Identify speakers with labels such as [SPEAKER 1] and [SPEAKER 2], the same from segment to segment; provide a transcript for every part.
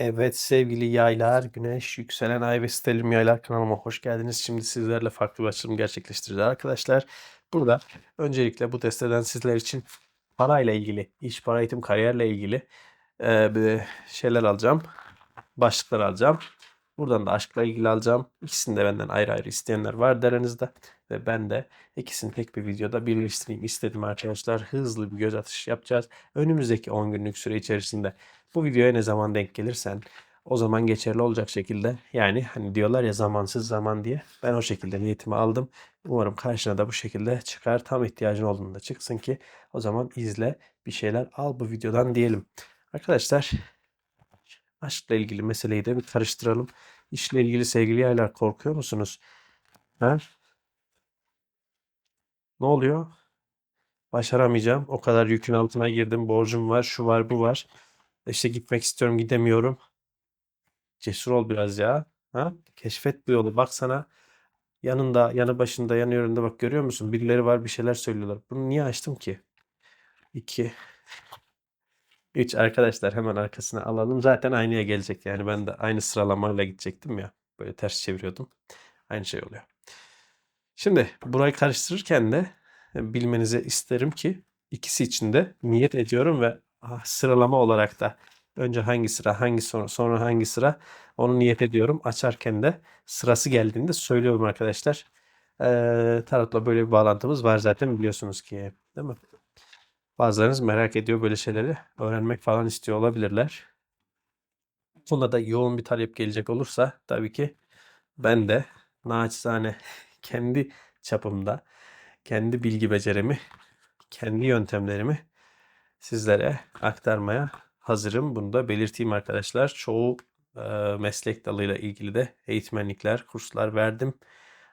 [SPEAKER 1] Evet sevgili yaylar, güneş, yükselen ay ve stelim yaylar kanalıma hoş geldiniz. Şimdi sizlerle farklı bir açılım gerçekleştireceğiz arkadaşlar. Burada öncelikle bu desteden sizler için parayla ilgili, iş, para, eğitim, kariyerle ilgili e, bir şeyler alacağım. Başlıklar alacağım. Buradan da aşkla ilgili alacağım. İkisini de benden ayrı ayrı isteyenler var aranızda. Ve ben de ikisini tek bir videoda birleştireyim istedim arkadaşlar. Hızlı bir göz atışı yapacağız. Önümüzdeki 10 günlük süre içerisinde bu videoya ne zaman denk gelirsen o zaman geçerli olacak şekilde yani hani diyorlar ya zamansız zaman diye ben o şekilde niyetimi aldım. Umarım karşına da bu şekilde çıkar. Tam ihtiyacın olduğunda çıksın ki o zaman izle bir şeyler al bu videodan diyelim. Arkadaşlar aşkla ilgili meseleyi de bir karıştıralım. İşle ilgili sevgili yaylar korkuyor musunuz? Ha? Ne oluyor? Başaramayacağım. O kadar yükün altına girdim. Borcum var, şu var, bu var. İşte gitmek istiyorum, gidemiyorum. Cesur ol biraz ya. Ha? Keşfet bu yolu. Bak sana yanında, yanı başında, yanı yönünde bak görüyor musun? Birileri var bir şeyler söylüyorlar. Bunu niye açtım ki? 2 3 arkadaşlar hemen arkasına alalım. Zaten aynıya gelecek. Yani ben de aynı sıralamayla gidecektim ya. Böyle ters çeviriyordum. Aynı şey oluyor. Şimdi burayı karıştırırken de e, bilmenizi isterim ki ikisi için de niyet ediyorum ve ah, sıralama olarak da önce hangi sıra hangi sonra, sonra hangi sıra onu niyet ediyorum. Açarken de sırası geldiğinde söylüyorum arkadaşlar. Ee, tarotla böyle bir bağlantımız var zaten biliyorsunuz ki değil mi? Bazılarınız merak ediyor böyle şeyleri öğrenmek falan istiyor olabilirler. Buna da yoğun bir talep gelecek olursa tabii ki ben de naçizane kendi çapımda kendi bilgi becerimi, kendi yöntemlerimi sizlere aktarmaya hazırım. Bunu da belirteyim arkadaşlar. Çoğu e, meslek dalıyla ilgili de eğitmenlikler, kurslar verdim.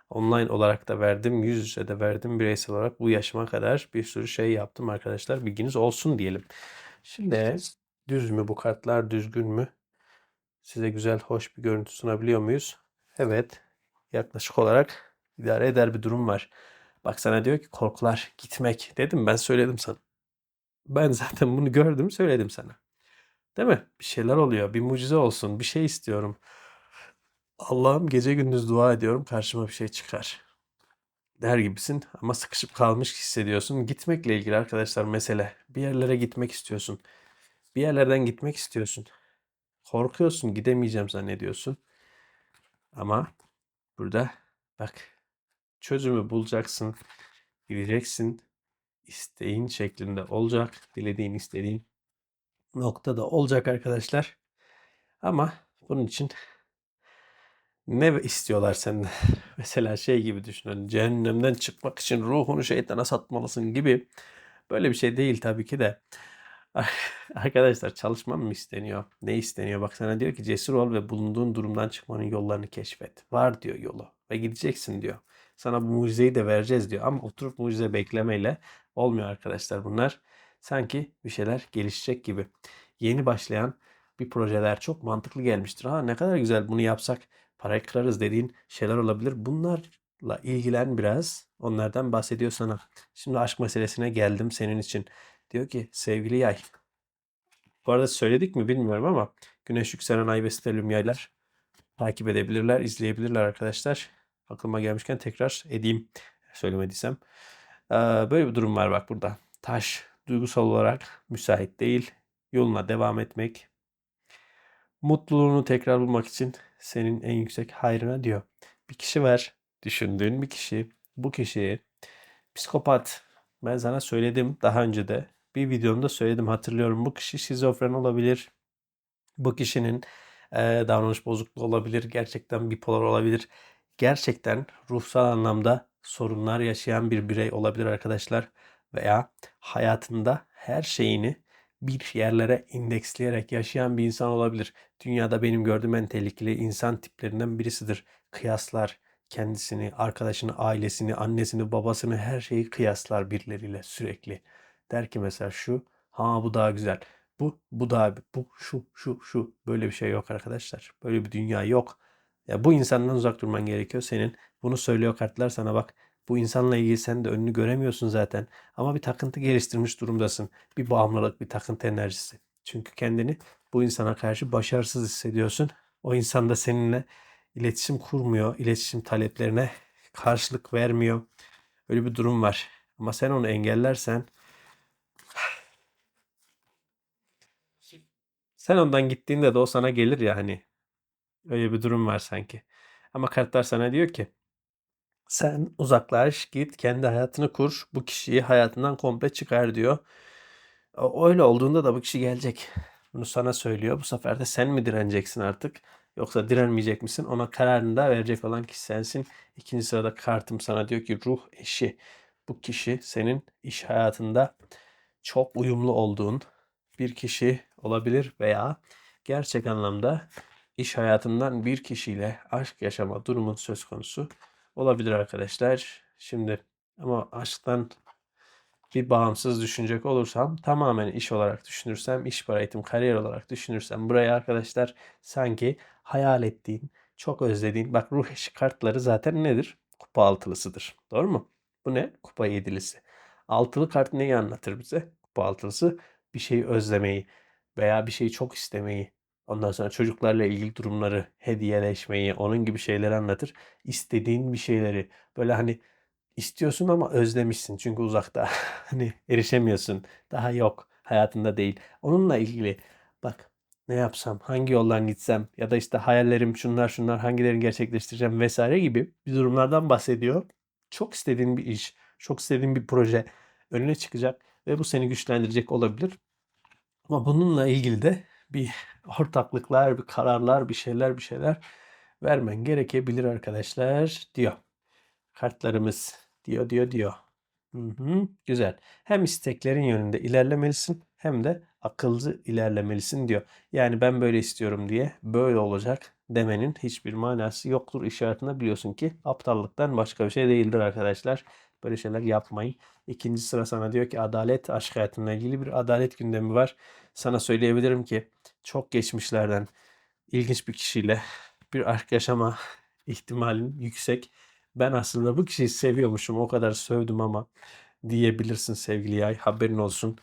[SPEAKER 1] Online olarak da verdim, yüz yüze de verdim. Bireysel olarak bu yaşıma kadar bir sürü şey yaptım arkadaşlar. Bilginiz olsun diyelim. Şimdi düz mü bu kartlar, düzgün mü? Size güzel, hoş bir görüntü sunabiliyor muyuz? Evet, yaklaşık olarak idare eder bir durum var. Bak sana diyor ki korkular gitmek. Dedim ben söyledim sana. Ben zaten bunu gördüm söyledim sana. Değil mi? Bir şeyler oluyor. Bir mucize olsun. Bir şey istiyorum. Allah'ım gece gündüz dua ediyorum karşıma bir şey çıkar. Der gibisin ama sıkışıp kalmış hissediyorsun. Gitmekle ilgili arkadaşlar mesele. Bir yerlere gitmek istiyorsun. Bir yerlerden gitmek istiyorsun. Korkuyorsun gidemeyeceğim zannediyorsun. Ama burada bak çözümü bulacaksın. Gideceksin. İsteğin şeklinde olacak. Dilediğin istediğin noktada olacak arkadaşlar. Ama bunun için ne istiyorlar senden? Mesela şey gibi düşünün. Cehennemden çıkmak için ruhunu şeytana satmalısın gibi. Böyle bir şey değil tabii ki de. Arkadaşlar çalışmam mı isteniyor? Ne isteniyor? Bak sana diyor ki cesur ol ve bulunduğun durumdan çıkmanın yollarını keşfet. Var diyor yolu ve gideceksin diyor. Sana bu mucizeyi de vereceğiz diyor. Ama oturup mucize beklemeyle olmuyor arkadaşlar bunlar. Sanki bir şeyler gelişecek gibi. Yeni başlayan bir projeler çok mantıklı gelmiştir. Ha ne kadar güzel bunu yapsak parayı kırarız dediğin şeyler olabilir. Bunlarla ilgilen biraz. Onlardan bahsediyor sana. Şimdi aşk meselesine geldim senin için. Diyor ki sevgili yay. Bu arada söyledik mi bilmiyorum ama Güneş yükselen ay ve stellium yaylar takip edebilirler, izleyebilirler arkadaşlar. Aklıma gelmişken tekrar edeyim söylemediysem. Böyle bir durum var bak burada. Taş duygusal olarak müsait değil. Yoluna devam etmek. Mutluluğunu tekrar bulmak için senin en yüksek hayrına diyor. Bir kişi var. Düşündüğün bir kişi. Bu kişi psikopat. Ben sana söyledim daha önce de. Bir videomda söyledim hatırlıyorum. Bu kişi şizofren olabilir. Bu kişinin e, davranış bozukluğu olabilir. Gerçekten bipolar olabilir. Gerçekten ruhsal anlamda sorunlar yaşayan bir birey olabilir arkadaşlar. Veya hayatında her şeyini bir yerlere indeksleyerek yaşayan bir insan olabilir. Dünyada benim gördüğüm en tehlikeli insan tiplerinden birisidir. Kıyaslar kendisini, arkadaşını, ailesini, annesini, babasını her şeyi kıyaslar birileriyle sürekli. Der ki mesela şu, ha bu daha güzel. Bu, bu daha, bu, şu, şu, şu. Böyle bir şey yok arkadaşlar. Böyle bir dünya yok. Ya bu insandan uzak durman gerekiyor senin. Bunu söylüyor kartlar sana bak. Bu insanla ilgili sen de önünü göremiyorsun zaten. Ama bir takıntı geliştirmiş durumdasın. Bir bağımlılık, bir takıntı enerjisi. Çünkü kendini bu insana karşı başarısız hissediyorsun. O insan da seninle iletişim kurmuyor, iletişim taleplerine karşılık vermiyor. Öyle bir durum var. Ama sen onu engellersen sen ondan gittiğinde de o sana gelir ya hani. Öyle bir durum var sanki. Ama kartlar sana diyor ki sen uzaklaş, git, kendi hayatını kur. Bu kişiyi hayatından komple çıkar diyor. Öyle olduğunda da bu kişi gelecek. Bunu sana söylüyor. Bu sefer de sen mi direneceksin artık? Yoksa direnmeyecek misin? Ona kararını da verecek olan kişi sensin. İkinci sırada kartım sana diyor ki ruh eşi. Bu kişi senin iş hayatında çok uyumlu olduğun bir kişi olabilir veya gerçek anlamda iş hayatından bir kişiyle aşk yaşama durumun söz konusu olabilir arkadaşlar. Şimdi ama aşktan bir bağımsız düşünecek olursam tamamen iş olarak düşünürsem, iş para eğitim kariyer olarak düşünürsem buraya arkadaşlar sanki hayal ettiğin, çok özlediğin, bak ruh eşi kartları zaten nedir? Kupa altılısıdır. Doğru mu? Bu ne? Kupa yedilisi. Altılı kart neyi anlatır bize? Kupa altılısı bir şeyi özlemeyi veya bir şeyi çok istemeyi, ondan sonra çocuklarla ilgili durumları hediyeleşmeyi, onun gibi şeyleri anlatır. İstediğin bir şeyleri böyle hani istiyorsun ama özlemişsin çünkü uzakta. Hani erişemiyorsun. Daha yok. Hayatında değil. Onunla ilgili bak ne yapsam, hangi yoldan gitsem ya da işte hayallerim şunlar şunlar hangilerini gerçekleştireceğim vesaire gibi bir durumlardan bahsediyor. Çok istediğin bir iş, çok istediğin bir proje önüne çıkacak ve bu seni güçlendirecek olabilir. Ama bununla ilgili de bir ortaklıklar, bir kararlar, bir şeyler, bir şeyler vermen gerekebilir arkadaşlar diyor. Kartlarımız diyor diyor diyor. Hı hı, güzel. Hem isteklerin yönünde ilerlemelisin hem de akılcı ilerlemelisin diyor. Yani ben böyle istiyorum diye böyle olacak demenin hiçbir manası yoktur. İşaretinde biliyorsun ki aptallıktan başka bir şey değildir arkadaşlar. Böyle şeyler yapmayın. İkinci sıra sana diyor ki adalet, aşk hayatınla ilgili bir adalet gündemi var. Sana söyleyebilirim ki çok geçmişlerden ilginç bir kişiyle bir aşk yaşama ihtimalin yüksek. Ben aslında bu kişiyi seviyormuşum. O kadar sövdüm ama diyebilirsin sevgili yay. Haberin olsun.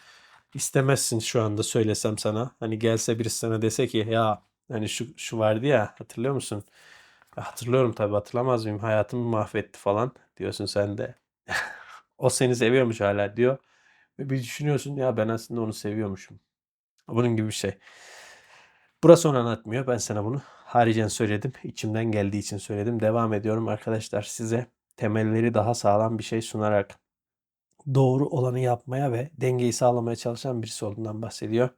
[SPEAKER 1] İstemezsin şu anda söylesem sana. Hani gelse birisi sana dese ki ya hani şu şu vardı ya hatırlıyor musun? "Ya Hatırlıyorum tabii hatırlamaz mıyım? Hayatımı mahvetti falan diyorsun sen de. O seni seviyormuş hala diyor. Ve bir düşünüyorsun ya ben aslında onu seviyormuşum. Bunun gibi bir şey. Burası onu anlatmıyor. Ben sana bunu haricen söyledim. İçimden geldiği için söyledim. Devam ediyorum arkadaşlar size temelleri daha sağlam bir şey sunarak doğru olanı yapmaya ve dengeyi sağlamaya çalışan birisi olduğundan bahsediyor.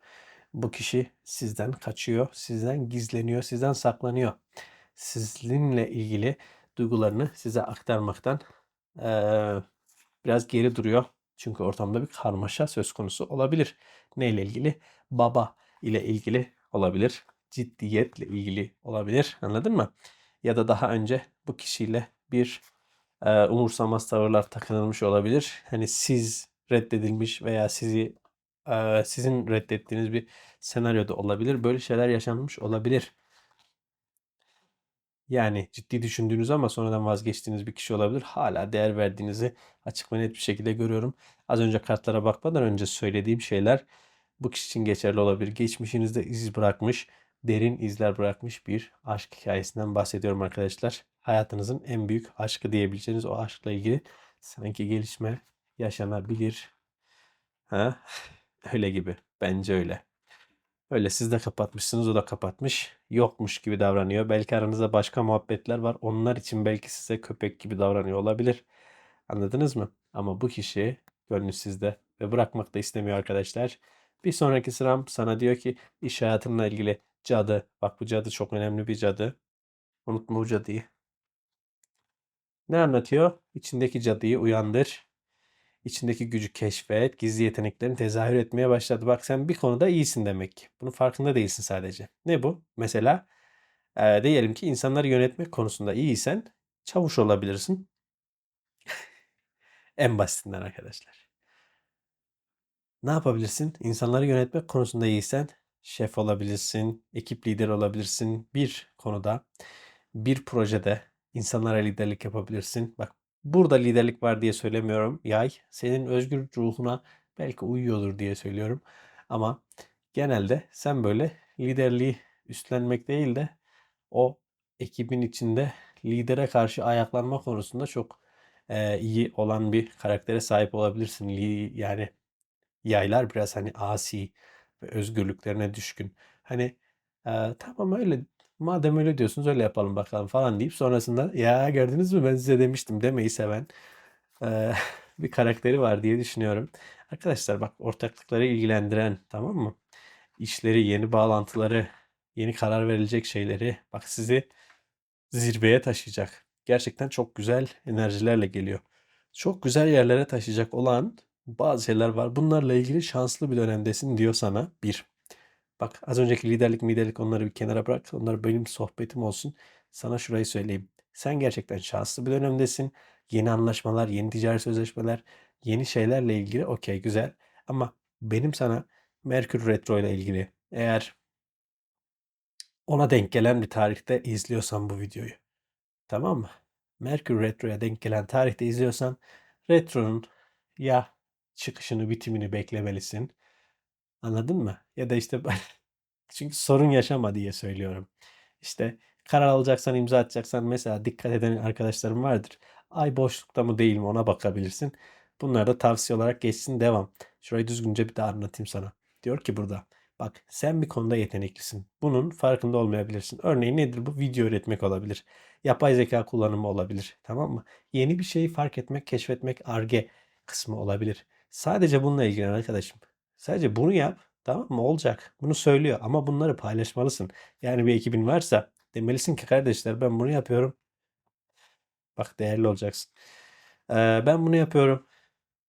[SPEAKER 1] Bu kişi sizden kaçıyor, sizden gizleniyor, sizden saklanıyor. Sizinle ilgili duygularını size aktarmaktan eee, biraz geri duruyor. Çünkü ortamda bir karmaşa söz konusu olabilir. Neyle ilgili? Baba ile ilgili olabilir. Ciddiyetle ilgili olabilir. Anladın mı? Ya da daha önce bu kişiyle bir e, umursamaz tavırlar takınılmış olabilir. Hani siz reddedilmiş veya sizi e, sizin reddettiğiniz bir senaryoda olabilir. Böyle şeyler yaşanmış olabilir. Yani ciddi düşündüğünüz ama sonradan vazgeçtiğiniz bir kişi olabilir. Hala değer verdiğinizi açık ve net bir şekilde görüyorum. Az önce kartlara bakmadan önce söylediğim şeyler bu kişi için geçerli olabilir. Geçmişinizde iz bırakmış, derin izler bırakmış bir aşk hikayesinden bahsediyorum arkadaşlar. Hayatınızın en büyük aşkı diyebileceğiniz o aşkla ilgili sanki gelişme yaşanabilir. Ha? Öyle gibi. Bence öyle. Öyle siz de kapatmışsınız o da kapatmış. Yokmuş gibi davranıyor. Belki aranızda başka muhabbetler var. Onlar için belki size köpek gibi davranıyor olabilir. Anladınız mı? Ama bu kişi gönlü sizde ve bırakmak da istemiyor arkadaşlar. Bir sonraki sıram sana diyor ki iş hayatınla ilgili cadı. Bak bu cadı çok önemli bir cadı. Unutma bu cadıyı. Ne anlatıyor? İçindeki cadıyı uyandır. İçindeki gücü keşfet. Gizli yeteneklerini tezahür etmeye başladı. Bak sen bir konuda iyisin demek ki. Bunun farkında değilsin sadece. Ne bu? Mesela e, diyelim ki insanları yönetmek konusunda iyiysen çavuş olabilirsin. En basitinden arkadaşlar. Ne yapabilirsin? İnsanları yönetmek konusunda iyiysen şef olabilirsin, ekip lideri olabilirsin. Bir konuda, bir projede insanlara liderlik yapabilirsin. Bak burada liderlik var diye söylemiyorum. Yay senin özgür ruhuna belki uyuyordur diye söylüyorum. Ama genelde sen böyle liderliği üstlenmek değil de o ekibin içinde lidere karşı ayaklanma konusunda çok e, iyi olan bir karaktere sahip olabilirsin. Li- Yani yaylar biraz hani asi ve özgürlüklerine düşkün. Hani e, tamam öyle madem öyle diyorsunuz öyle yapalım bakalım falan deyip sonrasında ya gördünüz mü ben size demiştim demeyi seven e, bir karakteri var diye düşünüyorum. Arkadaşlar bak ortaklıkları ilgilendiren tamam mı? İşleri, yeni bağlantıları, yeni karar verilecek şeyleri bak sizi zirveye taşıyacak. Gerçekten çok güzel enerjilerle geliyor. Çok güzel yerlere taşıyacak olan bazı şeyler var. Bunlarla ilgili şanslı bir dönemdesin diyor sana. Bir. Bak az önceki liderlik liderlik onları bir kenara bırak. Onlar benim sohbetim olsun. Sana şurayı söyleyeyim. Sen gerçekten şanslı bir dönemdesin. Yeni anlaşmalar, yeni ticari sözleşmeler, yeni şeylerle ilgili okey güzel. Ama benim sana Merkür Retro ile ilgili eğer ona denk gelen bir tarihte izliyorsan bu videoyu. Tamam mı? Merkür Retro'ya denk gelen tarihte izliyorsan Retro'nun ya çıkışını bitimini beklemelisin. Anladın mı? Ya da işte çünkü sorun yaşama diye söylüyorum. İşte karar alacaksan imza atacaksan mesela dikkat eden arkadaşlarım vardır. Ay boşlukta mı değil mi ona bakabilirsin. Bunlar da tavsiye olarak geçsin devam. Şurayı düzgünce bir daha anlatayım sana. Diyor ki burada bak sen bir konuda yeteneklisin. Bunun farkında olmayabilirsin. Örneğin nedir bu? Video üretmek olabilir. Yapay zeka kullanımı olabilir. Tamam mı? Yeni bir şeyi fark etmek, keşfetmek, arge kısmı olabilir. Sadece bununla ilgilen arkadaşım. Sadece bunu yap. Tamam mı? Olacak. Bunu söylüyor ama bunları paylaşmalısın. Yani bir ekibin varsa demelisin ki kardeşler ben bunu yapıyorum. Bak değerli olacaksın. Ee, ben bunu yapıyorum.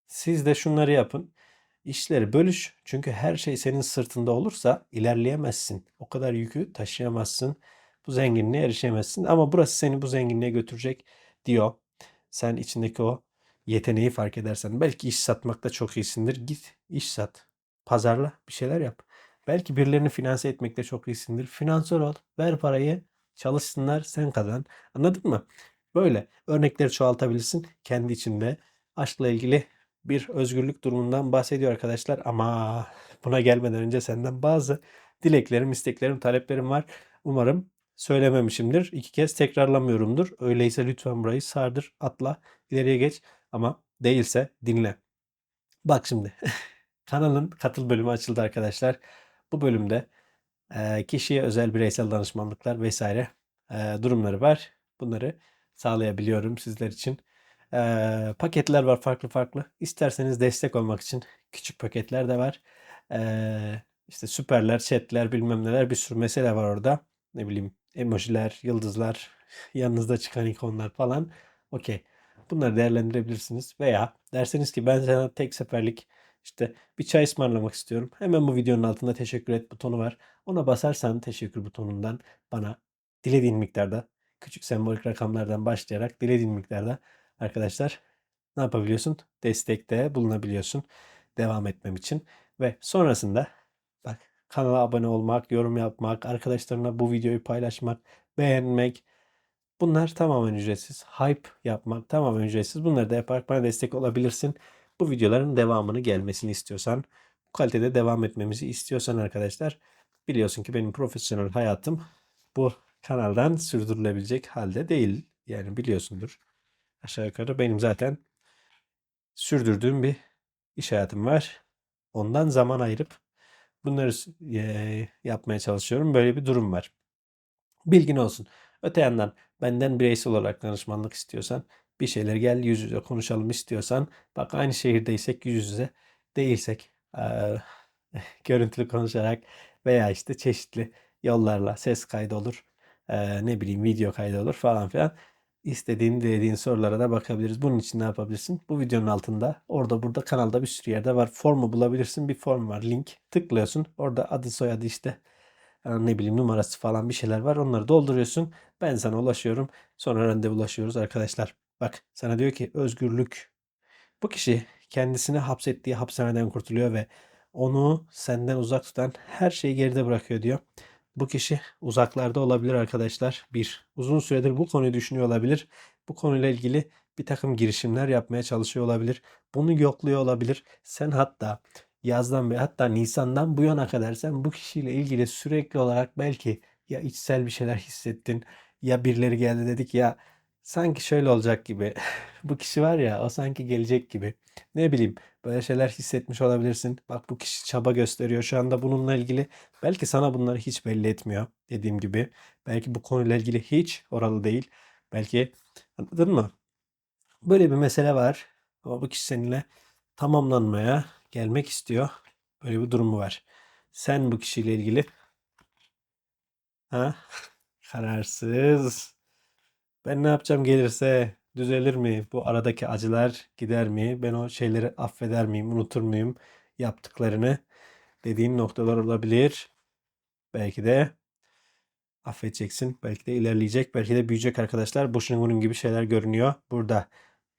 [SPEAKER 1] Siz de şunları yapın. İşleri bölüş. Çünkü her şey senin sırtında olursa ilerleyemezsin. O kadar yükü taşıyamazsın. Bu zenginliğe erişemezsin. Ama burası seni bu zenginliğe götürecek diyor. Sen içindeki o yeteneği fark edersen. Belki iş satmakta çok iyisindir. Git iş sat. Pazarla bir şeyler yap. Belki birilerini finanse etmekte çok iyisindir. Finansör ol. Ver parayı. Çalışsınlar. Sen kazan. Anladın mı? Böyle örnekleri çoğaltabilirsin. Kendi içinde aşkla ilgili bir özgürlük durumundan bahsediyor arkadaşlar. Ama buna gelmeden önce senden bazı dileklerim, isteklerim, taleplerim var. Umarım söylememişimdir. İki kez tekrarlamıyorumdur. Öyleyse lütfen burayı sardır, atla, ileriye geç. Ama değilse dinle. Bak şimdi kanalın katıl bölümü açıldı arkadaşlar. Bu bölümde e, kişiye özel bireysel danışmanlıklar vesaire e, durumları var. Bunları sağlayabiliyorum sizler için. Paketler var farklı farklı. İsterseniz destek olmak için küçük paketler de var. Ee, işte süperler, chatler, bilmem neler bir sürü mesele var orada. Ne bileyim emojiler, yıldızlar, yanınızda çıkan ikonlar falan. Okey. Bunları değerlendirebilirsiniz. Veya derseniz ki ben sana tek seferlik işte bir çay ısmarlamak istiyorum. Hemen bu videonun altında teşekkür et butonu var. Ona basarsan teşekkür butonundan bana dilediğin miktarda küçük sembolik rakamlardan başlayarak dilediğin miktarda arkadaşlar ne yapabiliyorsun? Destekte bulunabiliyorsun devam etmem için. Ve sonrasında bak kanala abone olmak, yorum yapmak, arkadaşlarına bu videoyu paylaşmak, beğenmek bunlar tamamen ücretsiz. Hype yapmak tamamen ücretsiz. Bunları da yaparak bana destek olabilirsin. Bu videoların devamını gelmesini istiyorsan, bu kalitede devam etmemizi istiyorsan arkadaşlar biliyorsun ki benim profesyonel hayatım bu kanaldan sürdürülebilecek halde değil. Yani biliyorsundur. Aşağı yukarı benim zaten sürdürdüğüm bir iş hayatım var. Ondan zaman ayırıp bunları yapmaya çalışıyorum. Böyle bir durum var. Bilgin olsun. Öte yandan benden bireysel olarak danışmanlık istiyorsan bir şeyler gel yüz yüze konuşalım istiyorsan bak aynı şehirdeysek yüz yüze değilsek eee, görüntülü konuşarak veya işte çeşitli yollarla ses kaydı olur. eee, ne bileyim video kaydı olur falan filan. İstediğin, dilediğin sorulara da bakabiliriz. Bunun için ne yapabilirsin? Bu videonun altında, orada burada kanalda bir sürü yerde var. Formu bulabilirsin. Bir form var. Link. Tıklıyorsun. Orada adı soyadı işte e, ne bileyim numarası falan bir şeyler var. Onları dolduruyorsun. Ben sana ulaşıyorum. Sonra randevulaşıyoruz arkadaşlar. Bak sana diyor ki özgürlük. Bu kişi kendisini hapsettiği hapishaneden kurtuluyor ve onu senden uzak tutan her şeyi geride bırakıyor diyor. Bu kişi uzaklarda olabilir arkadaşlar. Bir, uzun süredir bu konuyu düşünüyor olabilir. Bu konuyla ilgili bir takım girişimler yapmaya çalışıyor olabilir. Bunu yokluyor olabilir. Sen hatta yazdan beri hatta Nisan'dan bu yana kadar sen bu kişiyle ilgili sürekli olarak belki ya içsel bir şeyler hissettin ya birileri geldi dedik ya sanki şöyle olacak gibi. Bu kişi var ya o sanki gelecek gibi. Ne bileyim böyle şeyler hissetmiş olabilirsin. Bak bu kişi çaba gösteriyor şu anda bununla ilgili. Belki sana bunları hiç belli etmiyor dediğim gibi. Belki bu konuyla ilgili hiç oralı değil. Belki anladın mı? Böyle bir mesele var. Ama bu kişi seninle tamamlanmaya gelmek istiyor. Böyle bir durumu var. Sen bu kişiyle ilgili ha kararsız. Ben ne yapacağım gelirse düzelir mi? Bu aradaki acılar gider mi? Ben o şeyleri affeder miyim, unutur muyum yaptıklarını dediğin noktalar olabilir. Belki de affedeceksin. Belki de ilerleyecek. Belki de büyüyecek arkadaşlar. Boşuna bunun gibi şeyler görünüyor burada.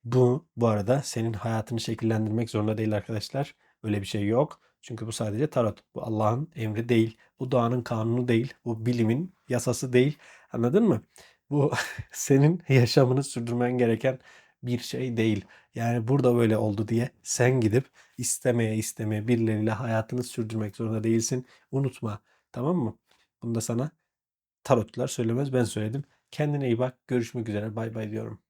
[SPEAKER 1] Bu bu arada senin hayatını şekillendirmek zorunda değil arkadaşlar. Öyle bir şey yok. Çünkü bu sadece tarot. Bu Allah'ın emri değil. Bu doğanın kanunu değil. Bu bilimin yasası değil. Anladın mı? Bu senin yaşamını sürdürmen gereken bir şey değil. Yani burada böyle oldu diye sen gidip istemeye istemeye birileriyle hayatını sürdürmek zorunda değilsin. Unutma. Tamam mı? Bunu da sana tarotlar söylemez ben söyledim. Kendine iyi bak. Görüşmek üzere. Bay bay diyorum.